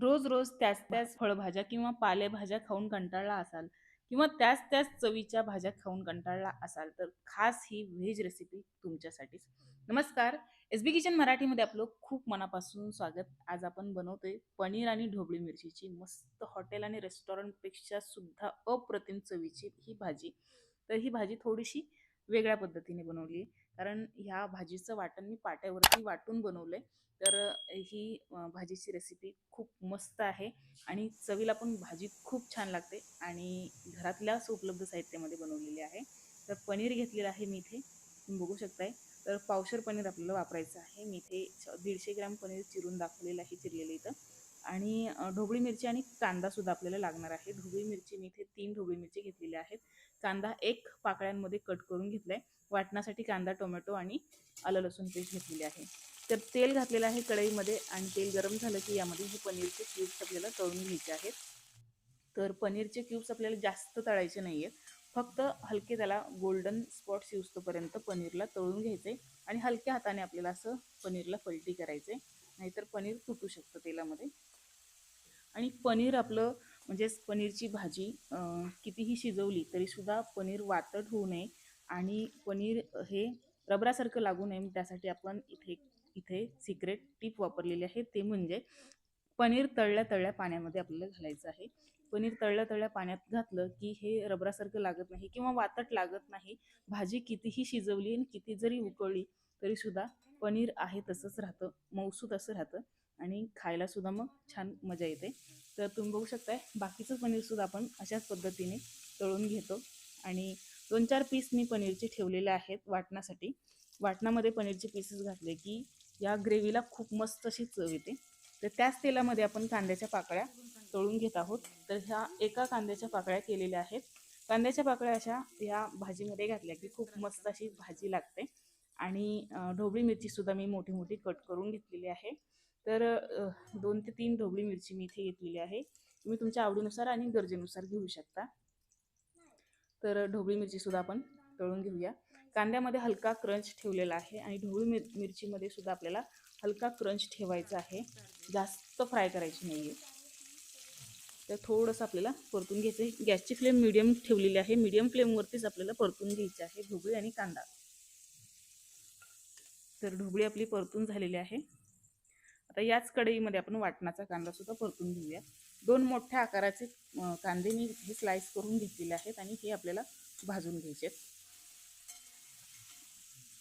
रोज रोज त्याच त्याच फळभाज्या किंवा पालेभाज्या खाऊन कंटाळला असाल किंवा त्याच त्याच चवीच्या भाज्या खाऊन कंटाळला असाल तर खास ही व्हेज रेसिपी तुमच्यासाठीच नमस्कार. एस बी किचन मराठीमध्ये आपलं खूप मनापासून स्वागत. आज आपण बनवतोय पनीर आणि ढोबळी मिरचीची. मस्त हॉटेल आणि रेस्टॉरंटपेक्षा सुद्धा अप्रतिम चवीची ही भाजी. तर ही भाजी थोडीशी वेगळ्या पद्धतीने बनवली कारण ह्या भाजीचं वाटण मी पाट्यावरती वाटून बनवलंय. तर ही भाजीची रेसिपी खूप मस्त आहे आणि चवीला पण भाजी खूप छान लागते आणि घरातल्याच उपलब्ध साहित्यामध्ये बनवलेली आहे. तर पनीर घेतलेलं आहे मी इथे. तुम्ही बघू शकताय. तर पावशर पनीर आपल्याला वापरायचं आहे. मी इथे दीडशे ग्रॅम पनीर चिरून दाखवलेलं आहे चिरलेलं इथं. आणि ढोबळी मिरची आणि कांदासुद्धा आपल्याला लागणार आहे. ढोबळी मिरची मी इथे तीन ढोबळी मिरची घेतलेल्या आहेत. कांदा एक पाकळ्यांमध्ये कट करून घेतलाय. वाटण्यासाठी कांदा टोमॅटो आणि आलं लसूण पेस्ट घेतलेली आहे. तर तेल घातलेलं आहे कढईमध्ये आणि तेल गरम झालं की यामध्ये हे पनीरचे क्यूब्स आपल्याला तळून घ्यायचे आहेत. तर पनीरचे क्यूब्स आपल्याला जास्त तळायचे नाही आहेत फक्त हलके त्याला गोल्डन स्पॉट्स येऊस्तोपर्यंत पनीरला तळून घ्यायचे आणि हलक्या हाताने आपल्याला असं पनीरला पलटी करायचे. नाहीतर पनीर तुटू शकतं तेलामध्ये. आणि पनीर आपलं म्हणजेच पनीरची भाजी कितीही शिजवली तरीसुद्धा पनीर वातट होऊ नये आणि पनीर हे रबरासारखं लागू नये. त्यासाठी आपण इथे इथे सिक्रेट टीप वापरलेली आहे. ते म्हणजे पनीर तळल्या तळल्या पाण्यामध्ये आपल्याला घालायचं आहे. पनीर तळल्या तळल्या पाण्यात घातलं की हे रबरासारखं लागत नाही किंवा वातट लागत नाही. भाजी कितीही शिजवली आणि किती जरी उकळली तरीसुद्धा पनीर आहे तसंच राहतं मऊसूत असं राहतं आणि खायला सुद्धा मग छान मजा येते. तर तुम्ही बघू शकताय बाकीचं पनीरसुद्धा आपण अशाच पद्धतीने तळून घेतो आणि दोन चार पीस मी पनीरचे ठेवलेले आहेत वाटण्यासाठी. वाटणामध्ये पनीरचे पीसेस घातले की या ग्रेव्हीला खूप मस्त अशी चव येते. तर त्याच तेलामध्ये आपण कांद्याच्या पाकळ्या तळून घेत आहोत. तर ह्या एका कांद्याच्या पाकळ्या केलेल्या आहेत. कांद्याच्या पाकळ्या अशा ह्या भाजीमध्ये घातल्या की खूप मस्त अशी भाजी लागते. आणि ढोबळी मिरचीसुद्धा मी मोठी मोठी कट करून घेतलेली आहे. तर दोन ते तीन ढोबळी मिरची मी इथे घेतलेली आहे. तुम्ही तुमच्या आवडीनुसार आणि गरजेनुसार घेऊ शकता. तर ढोबळी मिरचीसुद्धा आपण तळून घेऊया. कांद्यामध्ये हलका क्रंच ठेवलेला आहे आणि ढोबळी मिर मिरचीमध्ये सुद्धा आपल्याला हलका क्रंच ठेवायचा आहे. जास्त फ्राय करायची नाही आहे तर थोडंसं आपल्याला परतून घ्यायचं आहे गॅसची फ्लेम मिडियम ठेवलेली आहे. मिडियम फ्लेमवरतीच आपल्याला परतून घ्यायची आहे ढोबळी आणि कांदा. तर ढोबळी आपली परतून झालेली आहे. आता याच कढईमध्ये आपण वाटणाचा कांदासुद्धा परतून घेऊया. दोन मोठ्या आकाराचे कांदे मी हे स्लाइस करून घेतलेले आहेत आणि हे आपल्याला भाजून घ्यायचे आहेत.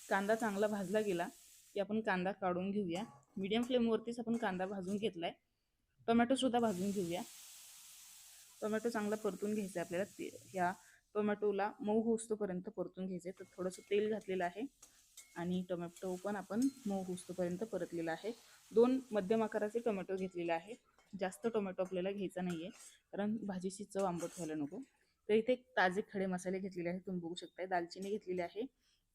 कांदा चांगला भाजला गेला की आपण कांदा काढून घेऊया. मीडियम फ्लेमवरतीच आपण कांदा भाजून घेतला आहे टोमॅटोसुद्धा भाजून घेऊया. टोमॅटो चांगला परतून घ्यायचा आहे आपल्याला. ते ह्या टोमॅटोला मऊ होस्तोपर्यंत परतून घ्यायचे तर थोडंसं तेल घातलेलं आहे. आणि टोमॅटो पण आपण मऊ होस्तोपर्यंत परतलेला आहे. दोन मध्यम आकाराचे टोमॅटो घेतलेले आहेत जास्त टोमॅटो आपल्याला घ्यायचा नाही आहे कारण भाजीची चव आंबट व्हायला नको. तर इथे ताजे खडे मसाले घेतलेले आहेत तुम्ही बघू शकताय. दालचिनी घेतलेली आहे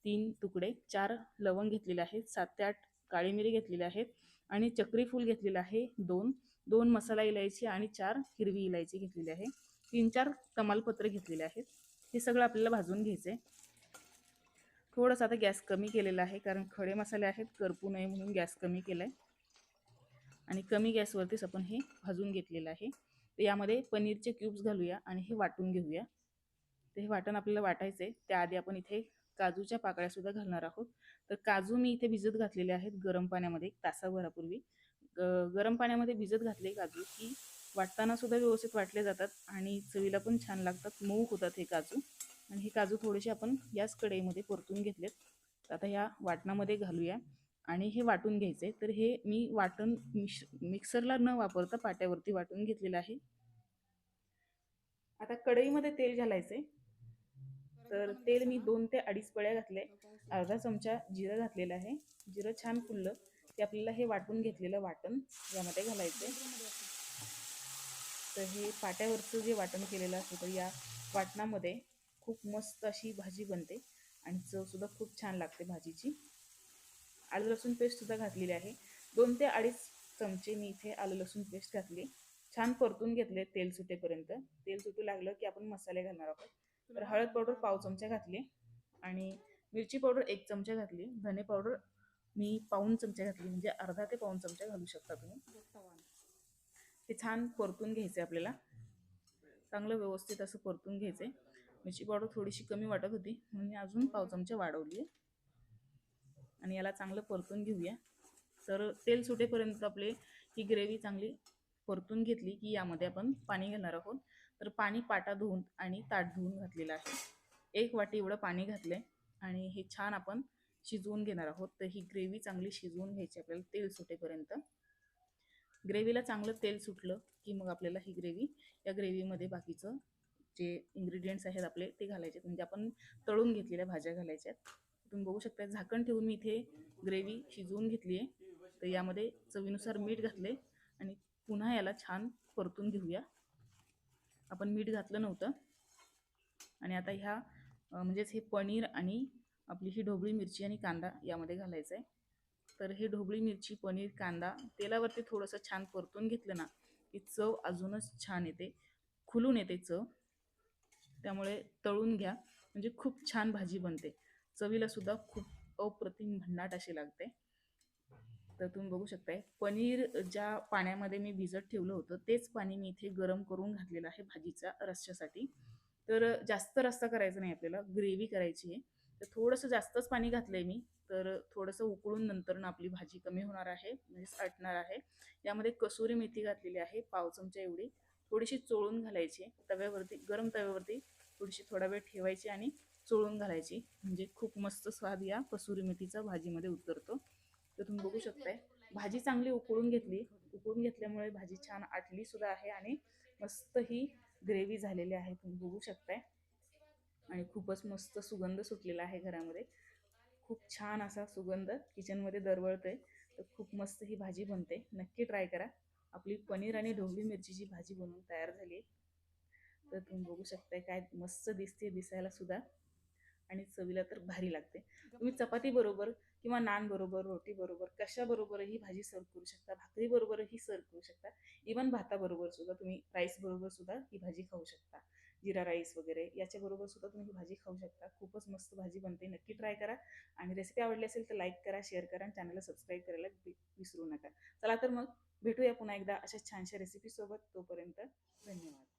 तीन तुकडे चार लवंग घेतलेले आहेत सात ते आठ काळी मिरी घेतलेली आहेत आणि चक्री फूल घेतलेलं आहे दोन. दोन मसाला इलायची आणि चार हिरवी इलायची घेतलेली आहे. तीन चार तमालपत्र घेतलेले आहेत. हे सगळं आपल्याला भाजून घ्यायचं आहे थोडंसं आता गॅस कमी केलेला आहे कारण खडे मसाले आहेत करपू नये म्हणून गॅस कमी केला आहे आणि कमी गॅसवरतीच आपण हे भाजून घेतलेलं आहे. तर यामध्ये पनीरचे क्यूब्स घालूया आणि हे वाटून घेऊया. तर हे वाटण आपल्याला वाटायचं आहे त्याआधी आपण इथे काजूच्या पाकळ्यासुद्धा घालणार आहोत. तर काजू मी इथे भिजत घातलेले आहेत गरम पाण्यामध्ये एक तासाभरापूर्वी. ग- गरम पाण्यामध्ये भिजत घातले काजू की वाटताना सुद्धा व्यवस्थित वाटले जातात आणि चवीला पण छान लागतात. मऊ होतात हे काजू. आणि हे काजू थोडेसे आपण याच कढईमध्ये परतून घेतलेत. तर आता ह्या वाटणामध्ये घालूया. आणि हे वाटून घ्यायचे तर हे मी वाटण मिक्स मिक्सरला न वापरता पाट्यावरती वाटून घेतलेलं आहे. आता कढईमध्ये तेल घालायचे तर तेल मी दोन ते अडीच पळ्या घातले अर्धा चमचा जिरं घातलेलं आहे. जिरं छान फुललं. ते आपल्याला हे वाटून घेतलेलं वाटण यामध्ये घालायचं तर हे पाट्यावरचं जे वाटण केलेलं असतं तर या वाटणामध्ये खूप मस्त अशी भाजी बनते आणि चवसुद्धा खूप छान लागते भाजीची. आलं लसूण पेस्टसुद्धा घातलेली आहे. दोन ते अडीच चमचे मी इथे आलं लसूण पेस्ट घातली. छान परतून घेतले तेल सुटेपर्यंत. तेल सुटू लागलं की आपण मसाले घालणार आहोत. तर हळद पावडर पाव चमचा घातली आणि मिरची पावडर एक चमचा घातली. धने पावडर मी पाऊन चमचा घातली. म्हणजे अर्धा ते पाऊन चमचा घालू शकता तुम्ही. ते छान परतून घ्यायचं आहे आपल्याला. चांगलं व्यवस्थित असं परतून घ्यायचं आहे मिरची पावडर थोडीशी कमी वाटत होती म्हणून मी अजून पाव चमचा वाढवली आहे. आणि याला चांगलं परतून घेऊया. तर तेल सुटेपर्यंत आपले ही ग्रेव्ही चांगली परतून घेतली की यामध्ये आपण पाणी घालणार आहोत. तर पाणी पाटा धुवून आणि ताट धुवून घातलेलं आहे. एक वाटी एवढं पाणी घातलं आणि हे छान आपण शिजवून घेणार आहोत. तर ही ग्रेव्ही चांगली शिजवून घ्यायची आपल्याला तेल सुटेपर्यंत. ग्रेव्हीला चांगलं तेल सुटलं की मग आपल्याला ही ग्रेव्ही या ग्रेव्हीमध्ये बाकीचं जे इन्ग्रेडियंट्स आहेत आपले ते घालायचे म्हणजे आपण तळून घेतलेल्या भाज्या घालायच्या आहेत. तुम्ही बघू शकता झाकण ठेवून मी इथे ग्रेव्ही शिजवून घेतली आहे तर यामध्ये चवीनुसार मीठ घातले आणि पुन्हा याला छान परतून घेऊया. आपण मीठ घातलं नव्हतं. आणि आता ह्या म्हणजेच हे पनीर आणि आपली ही ढोबळी मिरची आणि कांदा यामध्ये घालायचं आहे तर हे ढोबळी मिरची पनीर कांदा तेलावरती थोडंसं छान परतून घेतलं ना की चव अजूनच छान येते. खुलून येते चव. त्यामुळे तळून घ्या. म्हणजे खूप छान भाजी बनते. चवीला सुद्धा खूप अप्रतिम भन्नाट अशी लागते. तर तुम्ही बघू शकताय. पनीर ज्या पाण्यामध्ये मी भिजत ठेवलं होतं तेच पाणी मी इथे गरम करून घातलेलं आहे भाजीच्या रस्स्यासाठी. तर जास्त रस्सा करायचा नाही आपल्याला ग्रेव्ही करायची आहे. तर थोडंसं जास्तच पाणी घातलं आहे मी तर थोडंसं उकळून नंतरनं आपली भाजी कमी होणार आहे म्हणजे अटणार आहे. यामध्ये कसुरी मेथी घातलेली आहे पाव चमचा एवढी. थोडीशी चोळून घालायची तव्यावरती गरम तव्यावरती थोडीशी थोडा वेळ ठेवायची आणि चोळून घालायची. म्हणजे खूप मस्त स्वाद या कसुरी मेथीचा भाजीमध्ये उतरतो. तर तुम्ही बघू शकताय भाजी चांगली उकळून घेतली. उकळून घेतल्यामुळे भाजी छान आटली सुद्धा आहे आणि मस्त ही ग्रेव्ही झालेली आहे. तुम्ही बघू शकताय. आणि खूपच मस्त सुगंध सुटलेला आहे घरामध्ये. खूप छान असा सुगंध किचनमध्ये दरवळतोय. तर खूप मस्त ही भाजी बनते. नक्की ट्राय करा. आपली पनीर आणि ढोबळी मिरचीची भाजी बनवून तयार झाली तर तुम्ही बघू शकताय काय मस्त दिसते दिसायला सुद्धा. आणि चवीला तर भारी लागते. तुम्ही चपाती बरोबर किंवा नान बरोबर रोटी बरोबर कशाबरोबरही भाजी सर्व करू शकता. भाकरी बरोबरही सर्व करू शकता. इवन भाताबरोबर सुद्धा तुम्ही राईस बरोबर सुद्धा ही भाजी खाऊ शकता. जिरा राईस वगैरे याच्याबरोबर सुद्धा तुम्ही ही भाजी खाऊ शकता. खूपच मस्त भाजी बनते. नक्की ट्राय करा. आणि रेसिपी आवडली असेल तर लाईक करा शेअर करा आणि चॅनलला सबस्क्राईब करायला विसरू नका. चला तर मग भेटूया पुन्हा एकदा अशा छानशा रेसिपीसोबत तोपर्यंत धन्यवाद.